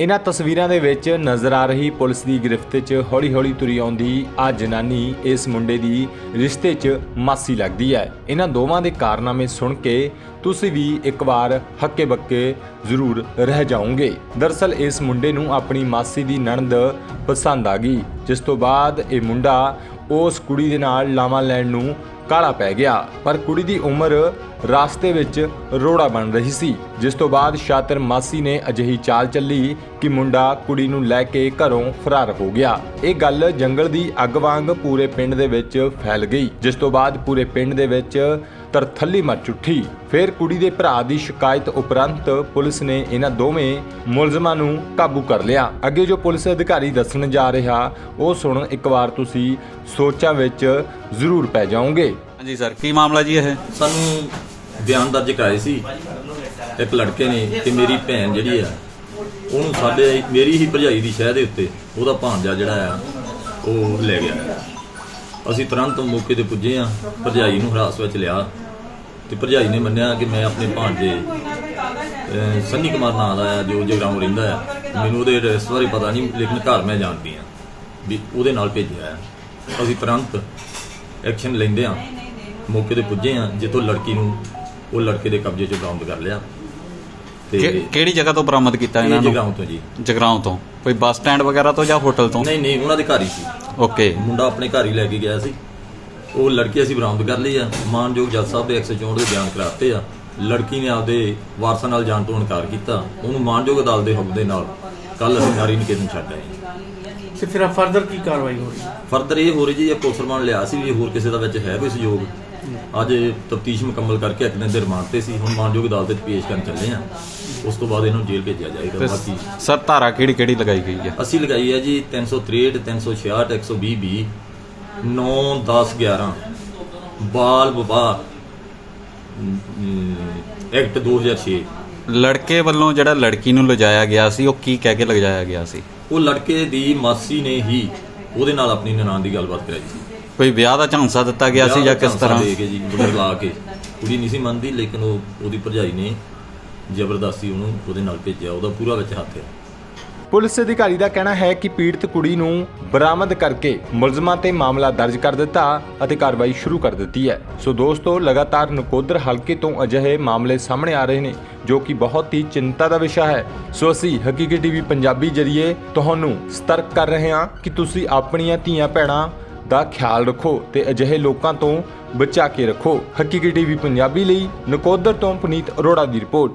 ਇਹਨਾਂ ਤਸਵੀਰਾਂ ਦੇ ਵਿੱਚ ਨਜ਼ਰ ਆ ਰਹੀ ਪੁਲਿਸ ਦੀ ਗ੍ਰਿਫਤ 'ਚ ਹੌਲੀ-ਹੌਲੀ ਤੁਰੀ ਆਉਂਦੀ ਆ ਜਨਾਨੀ ਇਸ ਮੁੰਡੇ ਦੀ ਰਿਸ਼ਤੇ 'ਚ ਮਾਸੀ ਲੱਗਦੀ ਹੈ। ਇਹਨਾਂ ਦੋਵਾਂ ਦੇ ਕਾਰਨਾਮੇ ਸੁਣ ਕੇ ਤੁਸੀਂ ਵੀ ਇੱਕ ਵਾਰ ਹੱਕੇ ਬੱਕੇ ਜ਼ਰੂਰ ਰਹਿ ਜਾਓਗੇ। ਦਰਸਲ ਇਸ ਮੁੰਡੇ ਨੂੰ ਆਪਣੀ ਮਾਸੀ ਦੀ ਨਣਦ ਪਸੰਦ ਆ ਗਈ, ਜਿਸ ਤੋਂ ਬਾਅਦ ਇਹ ਮੁੰਡਾ ਉਸ ਕੁੜੀ ਦੇ ਨਾਲ ਲਾਵਾਂ ਲੈਣ ਨੂੰ ਕਾਲਾ ਪੈ ਗਿਆ, ਪਰ ਕੁੜੀ ਦੀ ਉਮਰ ਰਾਸਤੇ ਵਿੱਚ ਰੋੜਾ ਬਣ ਰਹੀ ਸੀ, ਜਿਸ ਤੋਂ ਬਾਅਦ ਸ਼ਾਤਰ ਮਾਸੀ ਨੇ ਅਜਿਹੀ ਚਾਲ ਚੱਲੀ ਕਿ ਮੁੰਡਾ ਕੁੜੀ ਨੂੰ ਲੈ ਕੇ ਘਰੋਂ ਫਰਾਰ ਹੋ ਗਿਆ। ਇਹ ਗੱਲ ਜੰਗਲ ਦੀ ਅੱਗ ਵਾਂਗ ਪੂਰੇ ਪਿੰਡ ਦੇ ਵਿੱਚ ਫੈਲ ਗਈ, ਜਿਸ ਤੋਂ ਬਾਅਦ ਪੂਰੇ ਪਿੰਡ ਦੇ ਵਿੱਚ ਤਰਥੱਲੀ ਮਚ ਉੱਠੀ। ਫਿਰ ਕੁੜੀ ਦੇ ਭਰਾ ਦੀ ਸ਼ਿਕਾਇਤ ਉਪਰੰਤ ਪੁਲਿਸ ਨੇ ਇਹਨਾਂ ਦੋਵੇਂ ਮੁਲਜ਼ਮਾਂ ਨੂੰ ਕਾਬੂ ਕਰ ਲਿਆ। ਅੱਗੇ ਜੋ ਪੁਲਿਸ ਅਧਿਕਾਰੀ ਦੱਸਣ ਜਾ ਰਿਹਾ ਉਹ ਸੁਣ ਇੱਕ ਵਾਰ ਤੁਸੀਂ ਸੋਚਾਂ ਵਿੱਚ ਜ਼ਰੂਰ ਪੈ ਜਾਓਗੇ। ਹਾਂਜੀ ਸਰ ਕੀ ਮਾਮਲਾ ਜੀ ਇਹ? ਸਾਨੂੰ ਬਿਆਨ ਦਰਜ ਕਰਾਏ ਸੀ। ਇੱਕ ਲੜਕੇ ਨੇ ਕਿ ਮੇਰੀ ਭੈਣ ਜਿਹੜੀ ਆ ਉਹਨੂੰ ਸਾਡੇ ਮੇਰੀ ਹੀ ਭਰਜਾਈ ਦੀ ਸ਼ਹਿ ਦੇ ਉੱਤੇ ਉਹਦਾ ਭਾਂਜਾ ਜਿਹੜਾ ਆ ਉਹ ਲੈ ਗਿਆ। ਅਸੀਂ ਤੁਰੰਤ ਮੌਕੇ ਤੇ ਪੁੱਜੇ ਆ ਭਰਜਾਈ ਨੂੰ ਹਰਾਸ ਵਿੱਚ ਲਿਆ ਤੇ ਭਰਜਾਈ ਨੇ ਮੰਨਿਆ ਕਿ ਮੈਂ ਆਪਣੇ ਭਾਂਜੇ ਸੰਨੀ ਕੁਮਾਰ ਨਾਂ ਦਾ ਆ, ਜੋ ਜਗਰਾਉਂ ਰਹਿੰਦਾ ਆ। ਮੈਨੂੰ ਉਹਦੇ ਐਡਰੈਸ ਬਾਰੇ ਪਤਾ ਨਹੀਂ, ਲੇਕਿਨ ਘਰ ਮੈਂ ਜਾਣਦੀ ਆ ਵੀ ਉਹਦੇ ਨਾਲ ਭੇਜਿਆ ਆ। ਅਸੀਂ ਤੁਰੰਤ ਐਕਸ਼ਨ ਲੈਂਦੇ ਆ ਮੌਕੇ ਤੇ ਪੁੱਜੇ ਆ ਜਿੱਥੋਂ ਲੜਕੀ ਨੂੰ ਉਹ ਲੜਕੇ ਦੇ ਕਬਜ਼ੇ 'ਚ ਬਰਾਮਦ ਕਰ ਲਿਆ। ਤੇ ਕਿਹੜੀ ਜਗ੍ਹਾ ਤੋਂ ਬਰਾਮਦ ਕੀਤਾ ਇਹ ਇਹਨਾਂ ਨੂੰ? ਜਗਰਾਉਂ ਤੋਂ ਜੀ। ਜਗਰਾਉਂ ਤੋਂ। ਕੋਈ ਬੱਸ ਸਟੈਂਡ ਵਗੈਰਾ ਤੋਂ ਜਾਂ ਹੋਟਲ ਤੋਂ? ਨਹੀਂ ਨਹੀਂ ਉਹਨਾਂ ਦੇ ਘਰ ਹੀ ਸੀ। ਓਕੇ। ਮੁੰਡਾ ਆਪਣੇ ਘਰ ਹੀ ਲੈ ਕੇ ਗਿਆ ਸੀ। ਉਹ ਲੜਕੀ ਅਸੀਂ ਬਰਾਮਦ ਕਰ ਲਈ ਆ। ਮਾਨਯੋਗ ਜੱਜ ਸਾਹਿਬ ਦੇ 164 ਦੇ ਬਿਆਨ ਕਰਾਤੇ ਆ। ਲੜਕੀ ਨੇ ਆਪਦੇ ਵਾਰਸਾਂ ਨਾਲ ਜਾਣ ਤੋਂ ਇਨਕਾਰ ਕੀਤਾ। ਉਹਨੂੰ ਮਾਨਯੋਗ ਅਦਾਲਤ ਦੇ ਹੁਕਮ ਦੇ ਨਾਲ ਕੱਲ ਅਸੀਂ ਨਾਰੀ ਨਿਕੇਤਨ ਛੱਡ ਆਏ। ਤੇ ਫਿਰ ਫਰਦਰ ਕੀ ਕਾਰਵਾਈ ਹੋ ਰਹੀ? ਹੈ ਫਰਦਰ ਇਹ ਹੋ ਰਹੀ ਜੀ ਇਹ ਕੋਸਰਮਾਨ ਲਿਆ ਸੀ ਵੀ ਹੋਰ ਕਿਸੇ ਦਾ ਵਿੱਚ ਹੈ ਕੋਈ ਸਹਿਯੋਗ। ਅੱਜ ਤਫਤੀਸ਼ ਮੁਕੰਮਲ ਕਰਕੇ ਇੱਕ ਦਿਨ ਦੇ ਰਿਮਾਂਡ ਤੇ ਸੀ। ਹੁਣ ਮਾਨਯੋਗ ਅਦਾਲਤ ਵਿੱਚ ਪੇਸ਼ ਕਰਨ ਚੱਲੇ ਆ। ਉਸ ਤੋਂ ਬਾਅਦ ਇਹਨੂੰ ਜੇਲ੍ਹ ਭੇਜਿਆ ਜਾਏਗਾ ਬਾਕੀ ਸਰ ਧਾਰਾ ਕਿਹੜੀ ਕਿਹੜੀ ਲਗਾਈ ਗਈ ਹੈ? ਅਸੀਂ ਲਗਾਈ ਹੈ ਜੀ 363 366 120 ਬੀ 9 10 11 ਬਾਲ ਵਿਵਾਹ ਐਕਟ 2006 ਲੜਕੇ ਵੱਲੋਂ ਜਿਹੜਾ ਲੜਕੀ ਨੂੰ ਲਿਜਾਇਆ ਗਿਆ ਸੀ ਉਹ ਕੀ ਕਹਿ ਕੇ ਲਿਜਾਇਆ ਗਿਆ ਸੀ? ਉਹ ਲੜਕੇ ਦੀ ਮਾਸੀ ਨੇ ਹੀ ਉਹਦੇ ਨਾਲ ਆਪਣੀ ਨਨਾਣ ਦੀ ਗੱਲਬਾਤ ਕਰਾਈ ਸੀ। ਕੋਈ ਵਿਆਹ ਦਾ ਝਾਂਸਾ ਦਿੱਤਾ ਗਿਆ ਸੀ ਜਾਂ ਕਿਸ ਤਰ੍ਹਾਂ? ਦੇ ਕੇ ਜੀ ਬੁੱਢਰ ਲਾ ਕੇ। ਕੁੜੀ ਨਹੀਂ ਸੀ ਮੰਨਦੀ ਲੇਕਿਨ ਉਹ ਉਹਦੀ ਭਰਜਾਈ ਨੇ ਜ਼ਬਰਦਸਤੀ ਉਹਨੂੰ ਉਹਦੇ ਨਾਲ ਭੇਜਿਆ, ਉਹਦਾ ਪੂਰਾ ਵਿੱਚ ਹੱਥ ਹੈ। ਪੁਲਿਸ ਅਧਿਕਾਰੀ ਦਾ ਕਹਿਣਾ ਹੈ ਕਿ ਪੀੜਤ ਕੁੜੀ ਨੂੰ ਬਰਾਮਦ ਕਰਕੇ ਮੁਲਜ਼ਮਾਂ ਤੇ ਮਾਮਲਾ ਦਰਜ ਕਰ ਦਿੱਤਾ ਅਤੇ ਕਾਰਵਾਈ ਸ਼ੁਰੂ ਕਰ ਦਿੱਤੀ ਹੈ। ਸੋ ਦੋਸਤੋ, ਲਗਾਤਾਰ ਨਕੋਦਰ ਹਲਕੇ ਤੋਂ ਅਜਿਹੇ ਮਾਮਲੇ ਸਾਹਮਣੇ ਆ ਰਹੇ ਨੇ, ਜੋ ਕਿ ਬਹੁਤ ਹੀ ਚਿੰਤਾ ਦਾ ਵਿਸ਼ਾ ਹੈ। ਸੋ ਅਸੀਂ ਹਕੀਕੀ ਟੀਵੀ ਪੰਜਾਬੀ ਜਰੀਏ ਤੁਹਾਨੂੰ ਸਤਰਕ ਕਰ ਰਹੇ ਹਾਂ ਕਿ ਤੁਸੀਂ ਆਪਣੀਆਂ ਧੀਆਂ ਭੈਣਾਂ ਦਾ ਖਿਆਲ ਰੱਖੋ ਤੇ ਅਜਿਹੇ ਲੋਕਾਂ ਤੋਂ ਬਚਾ ਕੇ ਰੱਖੋ। ਹਕੀਕੀ ਟੀਵੀ ਪੰਜਾਬੀ ਲਈ ਨਕੋਦਰ ਤੋਂ ਪੁਨੀਤ ਅਰੋੜਾ ਦੀ ਰਿਪੋਰਟ।